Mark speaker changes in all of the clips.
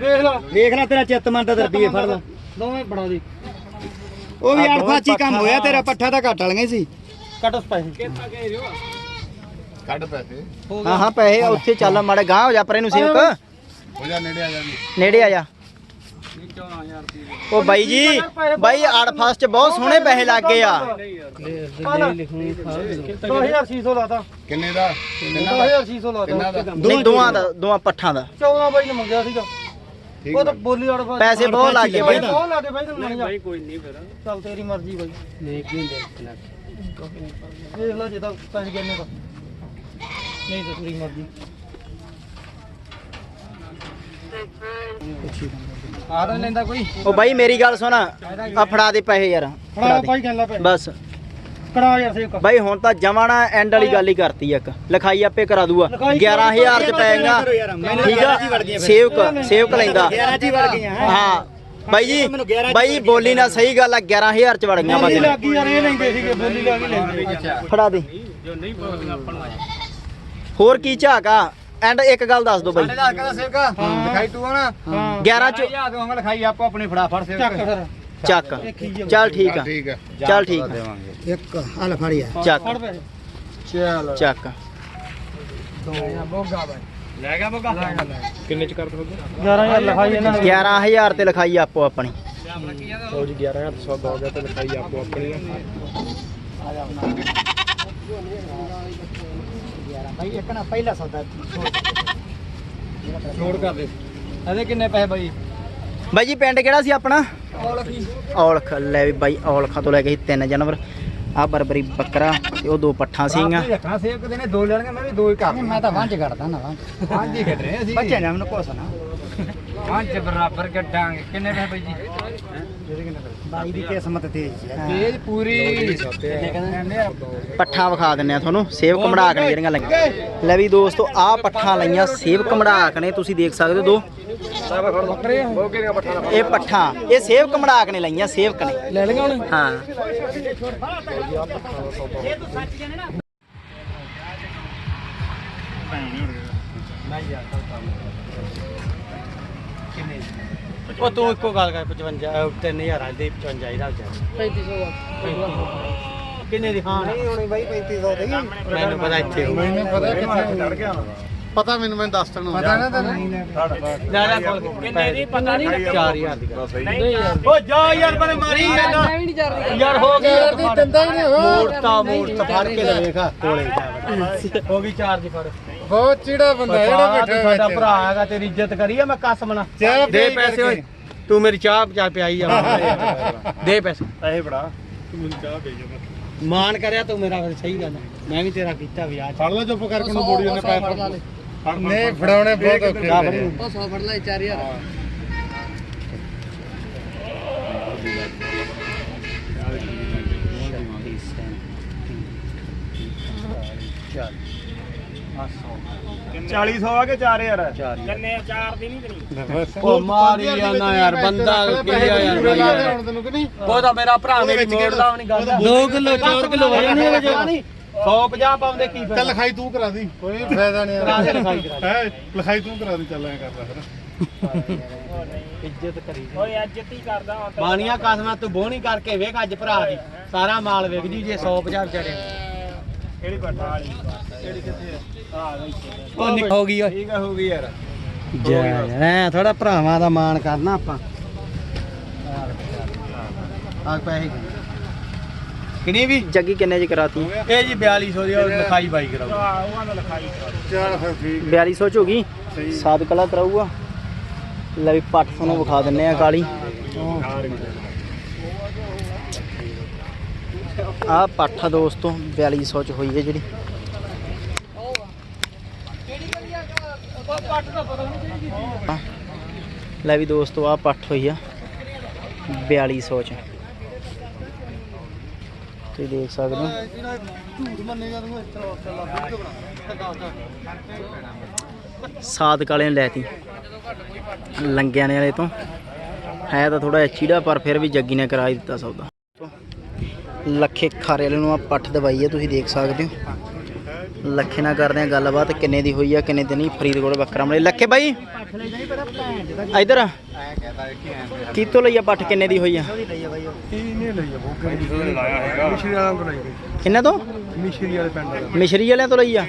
Speaker 1: ਵੇਖ ਲਾ।
Speaker 2: ਵੇਖ ਲੈ ਤੇਰਾ ਚਿੱਤ ਮੰਨਦਾ ਤੇ ਰੁਪਏ ਫੜ ਲਾ।
Speaker 1: ਦੋਵੇਂ ਬਣਾ ਦੇ।
Speaker 2: ਉਹ ਵੀ ਅੜਫਾਚੀ ਕੰਮ ਹੋਇਆ ਤੇਰਾ ਪੱਠਾ ਤਾਂ ਘੱਟ ਵਾਲੀਆਂ ਸੀ।
Speaker 1: ਕੱਟ ਉਸ ਪੈਸੇ।
Speaker 3: ਕੱਢ ਪੈਸੇ।
Speaker 2: ਹਾਂ ਹਾਂ ਪੈਸੇ ਉੱਥੇ ਚੱਲ ਮਾੜੇ ਗਾਂ ਹੋ ਜਾ ਪਰੇ ਨੂੰ ਸੇਵਕ
Speaker 3: ਹੋ ਜਾ ਨੇੜੇ ਆ ਜਾਂਦੀ
Speaker 2: ਨੇੜੇ ਆ ਜਾ। ਉਹ ਬਾਈ ਜੀ ਬਾਈ ਅੜਫਾਸ ਚ ਬਹੁਤ ਸੋਹਣੇ ਪੈਸੇ ਲੱਗ ਗਏ ਆ।
Speaker 1: 2600 ਲਾਤਾ।
Speaker 3: ਕਿੰਨੇ ਦਾ? ਕਿੰਨਾ ਦਾ?
Speaker 1: 2600 ਲਾਤਾ।
Speaker 2: ਦੋਵਾਂ ਦਾ ਦੋਵਾਂ ਪੱਠਾਂ ਦਾ।
Speaker 1: 14 ਬਾਈ ਨੇ ਮੰਗਿਆ ਸੀਗਾ। ਉਹ ਤਾਂ ਬੋਲੀ ਵਾਲਾ ਬਾਈ
Speaker 2: ਪੈਸੇ ਬਹੁਤ ਲੱਗ ਗਏ ਬਾਈ।
Speaker 1: ਬਹੁਤ ਲਾ ਦੇ ਬਾਈ ਤੈਨੂੰ ਨਹੀਂ ਬਾਈ ਕੋਈ ਨਹੀਂ ਫਿਰ। ਚੱਲ ਤੇਰੀ ਮਰਜ਼ੀ ਬਾਈ। ਦੇਖ ਨਹੀਂ ਦੇ ਦੇਖ ਲੈ ਜੇ ਤਾਂ ਪੈਸੇ ਕਿੰਨੇ ਦਾ। ਨਹੀਂ ਤਾਂ ਤੇਰੀ ਮਰਜ਼ੀ। ਆ ਤਾਂ ਲੈਂਦਾ ਕੋਈ।
Speaker 2: ਉਹ ਬਾਈ ਮੇਰੀ ਗੱਲ ਸੁਣ। ਆ ਫੜਾ ਦੇ ਪੈਸੇ ਯਾਰ। ਫੜਾ
Speaker 1: ਫੜਾ
Speaker 2: ਦੇ।
Speaker 1: ਕਹਿੰਦਾ ਪੈ
Speaker 2: ਬਸ।
Speaker 1: ਕਰਾ ਯਾਰ ਸੇਵ ਕਰ
Speaker 2: ਬਾਈ ਹੁਣ ਤਾਂ ਜਮਾਣਾ ਐਂਡ ਵਾਲੀ ਗੱਲ ਹੀ ਕਰਤੀ ਇੱਕ। ਲਿਖਾਈ ਆਪੇ ਕਰਾ ਦੂਗਾ
Speaker 1: ਲਿਖਾਈ
Speaker 2: 11000 ਚ ਪੈਗਾ ਠੀਕ ਆ? ਸੇਵਕ ਸੇਵਕ ਲੈਂਦਾ।
Speaker 3: 11 ਚ ਹੀ ਵੜ ਗਈਆਂ
Speaker 2: ਹਾਂ। ਬਾਈ ਜੀ ਬਾਈ ਬੋਲੀ ਨਾਲ ਸਹੀ ਗੱਲ ਆ 11000 ਚ ਵੜ ਗਈਆਂ
Speaker 1: ਬੋਲੀ
Speaker 2: ਬੰਦੇ।
Speaker 1: ਲੱਗੀ ਯਾਰ ਇਹ ਲੈਂਦੇ ਸੀਗੇ ਬੋਲੀ ਲੱਗੀ ਲੈਂਦੇ
Speaker 2: ਫੜਾ ਦੇ। ਹੋਰ ਕੀ ਝਾਕ ਆ? ਐਂਡ ਇੱਕ ਗੱਲ ਦੱਸ ਦੋ ਬਾਈ
Speaker 3: ਲਿਖਾਈ ਤੂੰ ਆ ਨਾ।
Speaker 1: ਹਾਂ।
Speaker 2: 11 ਚ
Speaker 3: ਲਿਖਾਈ ਆਪੋ ਆਪਣੀ ਫੜਾਫੜ
Speaker 1: ਚੱਕ ਫਿਰ।
Speaker 2: ਚੱਕ। ਚੱਲ ਠੀਕ ਆ।
Speaker 3: ਠੀਕ ਹੈ
Speaker 2: ਚੱਲ ਠੀਕ ਆ।
Speaker 3: ਦੇਵਾਂਗੇ।
Speaker 2: ਇੱਕ ਹਲ ਫੜਿਆ ਚੱਕ।
Speaker 3: ਚਲ।
Speaker 2: ਚੱਕ।
Speaker 3: ਲੈ ਗਿਆ ਬੋਗਾ
Speaker 1: ਕਿੰਨੇ ਚ ਕਰ ਦੋਗੇ 11000 ਲਿਖਾਈ ਇਹਨਾਂ ਨੇ।
Speaker 2: 11000 ਤੇ ਲਿਖਾਈ ਆਪੋ ਆਪਣੀ।
Speaker 1: ਜੀ 11000 ਸੌਦਾ ਹੋ ਗਿਆ ਤੇ ਲਿਖਾਈ ਆਪੋ ਆਪਣੀ
Speaker 2: ਬਾਈ ਇੱਕ ਨਾ ਪਹਿਲਾ ਸੌਦਾ।
Speaker 1: ਛੋੜ ਕਰ ਦੇ। ਇਹਦੇ ਕਿੰਨੇ ਪੈਸੇ ਬਾਈ?
Speaker 2: ਬਾਈ ਜੀ ਪਿੰਡ ਕਿਹੜਾ ਸੀ ਆਪਣਾ? ਔਲਖ ਲੈ ਵੀ ਬਾਈ ਔਲਖਾਂ ਤੋਂ ਲੈ ਕੇ ਸੀ ਤਿੰਨ ਜਾਨਵਰ। ਆ ਬਰਬਰੀ ਬੱਕਰਾ ਤੇ ਉਹ ਦੋ ਪੱਠਾਂ ਸੀਗੀਆਂ।
Speaker 3: ਰੱਖਣਾ ਸੇਵਕ ਦੇ ਨੇ ਦੋ ਲੈਣਗੇ ਮੈਂ ਵੀ ਦੋ ਹੀ ਕਰ
Speaker 2: ਮੈਂ ਤਾਂ ਵਾਂਝ ਕੱਢਦਾ ਨਾ ਵਾਂਝ।
Speaker 3: ਹਾਂਜੀ ਹੀ ਕੱਢ ਰਹੇ ਅਸੀਂ।
Speaker 2: ਬੱਚੇ ਨੇ ਮੈਨੂੰ ਕੁਛ ਨਾ।
Speaker 3: ਪੰਜ ਬਰਾਬਰ ਕੱਢਾਂਗੇ। ਕਿੰਨੇ ਪੈਸੇ ਬਾਈ ਜੀ?
Speaker 2: ਬਾਈ ਦੀ ਕਿਸਮਤ ਤੇਜ਼ ਹੈ।
Speaker 3: ਤੇਜ ਪੂਰੀ।
Speaker 2: ਪੱਠਾਂ ਵਿਖਾ ਦਿੰਨੇ ਆ ਤੁਹਾਨੂੰ ਸੇਵ ਕਮੜਾਕ ਨੇ ਜਿਹੜੀਆਂ ਲਈਆਂ। ਲੈ ਵੀ ਦੋਸਤੋ ਆਹ ਪੱਠਾਂ ਲਈਆਂ ਸੇਵ ਕਮੜਾਕ ਨੇ ਤੁਸੀਂ ਦੇਖ ਸਕਦੇ ਹੋ ਦੋ। ਇਹ ਪੱਠਾਂ ਇਹ ਸੇਵ ਕਮੜਾਕ ਨੇ ਲਈਆਂ ਸੇਵਕ ਨੇ।
Speaker 1: ਲੈ ਲਗਾ ਹੁਣ?
Speaker 2: ਹਾਂ।
Speaker 1: ਉਹ ਤੂੰ ਇੱਕੋ ਗੱਲ ਕਰ 55 3000 ਦੇ 55 ਇਹਦਾ ਵਿਚਾਰ 3500 ਕਿੰਨੇ ਦੀ? ਹਾਂ। ਨਹੀਂ ਹੋਣੀ ਬਾਈ 3500 ਦੀ ਮੈਨੂੰ ਪਤਾ ਇੱਥੇ
Speaker 3: ਮੈਨੂੰ ਪਤਾ ਕਿੱਥੇ ਚੜ ਗਿਆ ਪਤਾ ਮੈਨੂੰ ਮੈਂ ਦੱਸ ਤੈਨੂੰ ਪਤਾ ਨਾ ਤੈਨੂੰ?
Speaker 1: ਲੈ ਲੈ ਕੋਲ ਕਿੰਨੇ ਦੀ? ਪਤਾ ਨਹੀਂ 4000 ਦੀ ਨਹੀਂ ਯਾਰ ਓ ਜਾ ਯਾਰ ਬੜੇ ਮਾਰੀ ਜਾਂਦਾ। ਯਾਰ ਹੋ ਗਈ ਯਾਰ ਦੀ ਦੰਦਾ ਹੀ ਨਹੀਂ ਮੋੜਤਾ ਮੋੜਤਾ ਫੜ ਕੇ ਲੈ ਵੇਖ ਕੋਲੇ ਹੋ ਗਈ ਚਾਰ ਦੀ ਫੜ।
Speaker 3: ਬਹੁਤ ਚਿੜਾ ਬੰਦਾ
Speaker 1: ਜਿਹੜਾ ਬੈਠਾ ਸਾਡਾ ਭਰਾ ਹੈਗਾ ਤੇਰੀ ਇੱਜ਼ਤ ਕਰੀਏ ਮੈਂ ਕਸਮ
Speaker 3: ਚਾਹ
Speaker 1: ਦੇ ਪੈਸੇ ਓਏ। ਤੂੰ ਮੇਰੀ ਚਾਹ ਚਾਹ ਪਿਆਈ ਜਾ ਦੇ ਪੈਸੇ।
Speaker 3: ਪੈਸੇ ਤੂੰ ਮੈਨੂੰ ਚਾਹ ਦੇ ਜਾ
Speaker 1: ਮਾਨ ਕਰਿਆ ਤੂੰ ਮੇਰਾ ਫਿਰ ਸਹੀ ਗੱਲ ਹੈ। ਮੈਂ ਵੀ ਤੇਰਾ ਕੀਤਾ ਵਿਆਹ
Speaker 3: ਫੜ ਲੈ ਚੁੱਪ ਕਰਕੇ ਨੂੰ ਬੋੜੀ ਉਹਨੇ ਪੈਸੇ ਫੜ ਨਹੀਂ ਫੜਾਉਣੇ ਬਹੁਤ ਔਖੇ
Speaker 1: ਫੜੀ।
Speaker 3: ਆ।
Speaker 1: 100 ਫੜ ਲੈ 4000 ਉਹ ਮਾਰੀ ਜਾਣਾ ਯਾਰ ਬੰਦਾ ਕੀ ਆ ਯਾਰ
Speaker 3: ਹੁਣ ਤੈਨੂੰ ਕਿ ਨਹੀਂ?
Speaker 1: ਉਹਦਾ ਮੇਰਾ ਭਰਾ ਮੇਰੀ ਮੋੜਦਾ ਵੀ ਨਹੀਂ ਗੱਲ 2 ਕਿਲੋ 4 ਕਿਲੋ ਵਜਨ ਨਹੀਂ ਵਜੇ 150 ਪਾਉਂਦੇ ਕੀ
Speaker 3: ਚੱਲ ਲਿਖਾਈ ਤੂੰ ਕਰਾ ਦੀ। ਕੋਈ ਫਾਇਦਾ ਨਹੀਂ
Speaker 1: ਕਰਾ ਦੇ ਲਿਖਾਈ ਕਰਾ
Speaker 3: ਹੈ ਲਿਖਾਈ ਤੂੰ ਕਰਾ ਦੀ ਚੱਲ ਐ ਕਰ ਲੈ ਫਿਰ।
Speaker 1: ਇੱਜ਼ਤ ਕਰੀ ਓਏ ਇੱਜ਼ਤ ਹੀ ਕਰਦਾ ਬਾਣੀਆਂ ਕਸਮਾਂ ਤੂੰ ਬੋਹਣੀ ਕਰਕੇ ਵੇਖ ਅੱਜ ਭਰਾ ਦੀ। ਸਾਰਾ ਮਾਲ ਵਿਕ ਜੀ ਜੇ 150 ਵਿਚਾਰੇ ਕਿਹੜੀ ਪੱਠਾ ਵਾਲੀ ਕਿਹੜੀ ਕਿੱਥੇ ਆ? ਉਹ ਹੋ ਗਈ ਓਏ। ਠੀਕ ਆ ਹੋ ਗਈ ਯਾਰ। ਐ ਥੋੜਾ ਭਰਾਵਾਂ ਦਾ ਮਾਣ ਕਰਨਾ ਆਪਾਂ। ਆ ਪੈਸੇ। ਕਿੰਨੀ ਵੀ?
Speaker 2: ਜੱਗੀ ਕਿੰਨੇ ਚ ਕਰਾਤੀ
Speaker 1: ਇਹ ਜੀ 4200 ਦੀ ਲਿਖਾਈ ਬਾਈ ਕਰਾਉ
Speaker 3: ਚੱਲ ਫਿਰ ਠੀਕ
Speaker 2: 4200 ਚ ਹੋ ਗਈ? ਸਾਦ ਕਲਾ ਕਰਾਊਗਾ? ਲੈ ਵੀ ਪੱਠ ਤੁਹਾਨੂੰ ਵਿਖਾ ਦਿੰਨੇ ਆ ਕਾਲੀ। ਆ ਪੱਠ ਦੋਸਤੋ 4200 ਚ ਹੋਈ ਹੈ ਜਿਹੜੀ। ਲੈ ਵੀ ਦੋਸਤੋ ਆ ਪੱਠ ਹੋਈ ਆ 4200 ਚ। ਤੁਸੀਂ ਦੇਖ ਸਕਦੇ ਹੋ। ਸਾਦ ਕਾਲੇ ਨੇ ਲੈਤੀ ਲੰਗਿਆਂ ਨੇ ਵਾਲੇ ਤੋਂ। ਹੈ ਤਾਂ ਥੋੜਾ ਚੀੜਾ ਪਰ ਫਿਰ ਵੀ ਜੱਗੀ ਨੇ ਕਰਾ ਦਿੱਤਾ ਸੌਦਾ। ਲੱਖੇ ਖਾਰੇ ਵਾਲੇ ਨੂੰ ਆ ਪੱਠ ਦਵਾਈ ਹੈ ਤੁਸੀਂ ਦੇਖ ਸਕਦੇ ਹੋ। ਲੱਖੇ ਨਾਲ ਕਰਦੇ ਆ ਗੱਲਬਾਤ ਕਿੰਨੇ ਦੀ ਹੋਈ ਆ ਕਿੰਨੇ ਦੀ ਨਹੀਂ ਫਰੀਦਕੋਟ ਬੱਕਰਾ ਮਲੇ ਲੱਖੇ ਬਾਈ ਇਧਰ ਕੀ ਤੋਂ ਲਈ ਆ ਪੱਠ ਕਿੰਨੇ ਦੀ ਹੋਈ ਆ? ਕਿੰਨੇ ਤੋਂ?
Speaker 3: ਮਿਸ਼ਰੀ ਵਾਲੇ ਪਿੰਡ ਦਾ
Speaker 2: ਮਿਸ਼ਰੀ ਵਾਲਿਆਂ ਤੋਂ ਲਈ ਆ।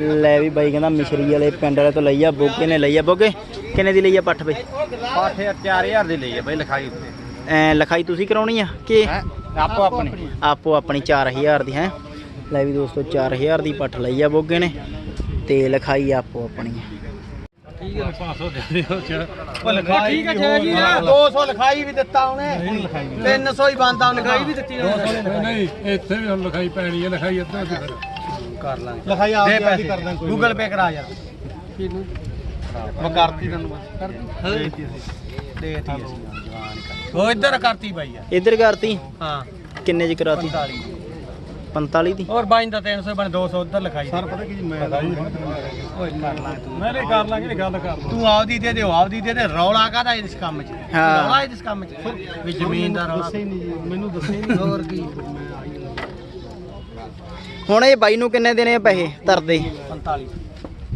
Speaker 2: ਲੈ ਵੀ ਬਾਈ ਕਹਿੰਦਾ ਮਿਸ਼ਰੀ ਵਾਲੇ ਪਿੰਡ ਵਾਲੇ ਤੋਂ ਲਈ ਆ ਬੋਗੇ ਨੇ ਲਈ ਆ। ਬੋਗੇ ਕਿੰਨੇ ਦੀ ਲਈ ਆ ਪੱਠ ਬਈ?
Speaker 1: ਪਾਠ 4000 ਦੀ ਲਈ ਹੈ ਬਈ ਲਿਖਾਈ ਉੱਤੇ।
Speaker 2: ਐ ਲਿਖਾਈ ਤੁਸੀਂ ਕਰਾਉਣੀ ਆ ਕਿ
Speaker 1: ਆਪੋ ਆਪਣੀ।
Speaker 2: ਆਪੋ ਆਪਣੀ 4000 ਦੀ ਹੈ? ਲੈ ਵੀ ਦੋਸਤੋ 4000 ਦੀ ਪੱਠ ਲਈ ਆ ਬੋਗੇ ਨੇ ਤੇ ਲਿਖਾਈ ਆਪੋ ਆਪਣੀ
Speaker 3: ਠੀਕ ਹੈ 500 ਦੇ ਦਿਓ ਚ?
Speaker 1: ਉਹ ਲਿਖਾਈ ਠੀਕ ਹੈ ਜੀ 200 ਲਿਖਾਈ ਵੀ ਦਿੱਤਾ ਉਹਨੇ। 300 ਹੀ ਬੰਦਾ ਲਿਖਾਈ ਵੀ ਦਿੱਤੀ ਉਹਨੇ।
Speaker 3: ਨਹੀਂ ਇੱਥੇ ਵੀ ਹੁਣ ਲਿਖਾਈ ਪੈਣੀ ਹੈ ਲਿਖਾਈ ਫਿਰ।
Speaker 1: ਕਰ ਲਾਂਗੇ। ਲਿਖਾਈ ਆਪ ਦੇ ਪੈਸੇ। ਕਰ ਦਾਂਗੇ ਗੂਗਲ ਪੇ ਕਰਾ ਯਾਰ। ਮੈਂ ਕਰਤੀ ਤੈਨੂੰ ਬਸ। ਕਰਤੀ? ਦੇਤੀ ਅਸੀਂ। ਜਵਾਨ ਕਰ ਉਹ ਇੱਧਰ ਕਰਤੀ ਬਾਈ ਯਾਰ
Speaker 2: ਇੱਧਰ ਕਰਤੀ?
Speaker 1: ਹਾਂ।
Speaker 2: ਕਿੰਨੇ ਚ ਕਰਾਤੀ?
Speaker 1: 45
Speaker 2: 45 ਦੀ।
Speaker 1: ਹੋਰ ਬਾਈ ਦਾ 300 ਬਣ 200 ਉੱਧਰ ਲਿਖਾਈ
Speaker 3: ਸਰ ਪਤਾ ਕੀ ਜੀ ਮੈਂ
Speaker 1: ਓਏ ਕਰ ਲਾਂ ਤੂੰ।
Speaker 3: ਮੈਂ ਨਹੀਂ ਕਰ ਲਾਂਗੇ ਗੱਲ ਕਰ
Speaker 1: ਤੂੰ ਆਪਦੀ ਦੇ ਦੇ ਆਪਦੀ ਦੇ ਦੇ ਰੌਲਾ ਕਾਹਦਾ ਇਸ ਕੰਮ 'ਚ?
Speaker 2: ਹਾਂ।
Speaker 1: ਰੌਲਾ ਇਸ ਕੰਮ 'ਚ। ਵੀ ਜ਼ਮੀਨ ਦਾ ਰੌਲਾ।
Speaker 3: ਨਹੀਂ ਜੀ ਮੈਨੂੰ ਦੱਸੇ ਨਹੀਂ।
Speaker 1: ਹੋਰ ਕੀ।
Speaker 2: ਹੁਣ ਇਹ ਬਾਈ ਨੂੰ ਕਿੰਨੇ ਦੇਣੇ ਆ ਪੈਸੇ ਤਰਦੇ
Speaker 1: 45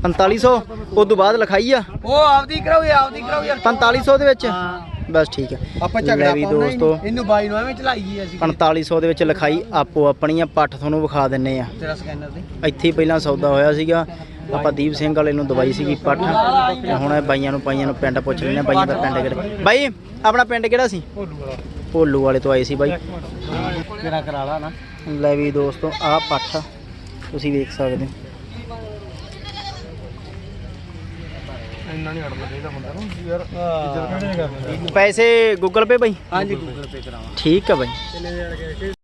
Speaker 2: 4500 ਉਸ ਤੋਂ ਬਾਅਦ ਲਿਖਾਈ ਆ?
Speaker 1: ਉਹ ਆਪਦੀ ਕਰਾਓ ਇਹ ਆਪਦੀ ਕਰਾਓ ਯਾਰ।
Speaker 2: 4500 ਦੇ ਵਿੱਚ?
Speaker 1: ਹਾਂ।
Speaker 2: ਬਸ ਠੀਕ ਹੈ
Speaker 1: ਆਪਾਂ ਝਗੜਾ
Speaker 2: ਵੀ ਦੋਸਤੋ।
Speaker 1: ਇਹਨੂੰ ਬਾਈ ਨੂੰ ਐਵੇਂ ਚਲਾਈਏ ਅਸੀਂ।
Speaker 2: 4500 ਦੇ ਵਿੱਚ ਲਿਖਾਈ ਆਪੋ ਆਪਣੀ ਆ ਪੱਠ ਤੁਹਾਨੂੰ ਵਿਖਾ ਦਿੰਨੇ ਆ।
Speaker 1: ਤੇਰਾ ਸਕੈਨਰ ਦੇ।
Speaker 2: ਇੱਥੇ ਹੀ ਪਹਿਲਾਂ ਸੌਦਾ ਹੋਇਆ ਸੀਗਾ। ਆਪਾਂ ਦੀਪ ਸਿੰਘ ਵਾਲੇ ਨੂੰ ਦਵਾਈ ਸੀਗੀ ਪੱਠ। ਹੁਣ ਬਾਈਆਂ ਨੂੰ ਪਾਈਆਂ ਨੂੰ ਪਿੰਡ ਪੁੱਛ ਲੈਣੇ ਬਾਈਆਂ ਦਾ ਪਿੰਡ ਕਿਹੜਾ। ਬਾਈ ਆਪਣਾ ਪਿੰਡ ਕਿਹੜਾ ਸੀ? ਭੋਲੂ ਵਾਲੇ ਤੋਂ ਆਏ ਸੀ ਬਾਈ।
Speaker 1: ਤੇਰਾ ਕਰਾ ਲਾ ਨਾ।
Speaker 2: ਲੈ ਵੀ ਦੋਸਤੋ ਆਹ ਪੱਠ ਤੁਸੀਂ ਵੇਖ ਸਕਦੇ ਹੋ।
Speaker 3: ਇੰਨਾ ਨਹੀਂ ਅੜਨਾ ਚਾਹੀਦਾ ਬੰਦਾ ਨੂੰ ਯਾਰ ਇੱਜ਼ਤ ਕਿਹਨੇ ਕਰਨੀ
Speaker 2: ਪੈਸੇ ਗੂਗਲ ਪੇ ਬਾਈ?
Speaker 1: ਹਾਂਜੀ ਗੂਗਲ ਪੇ ਕਰਾਵਾਂ
Speaker 2: ਠੀਕ ਆ ਬਾਈ।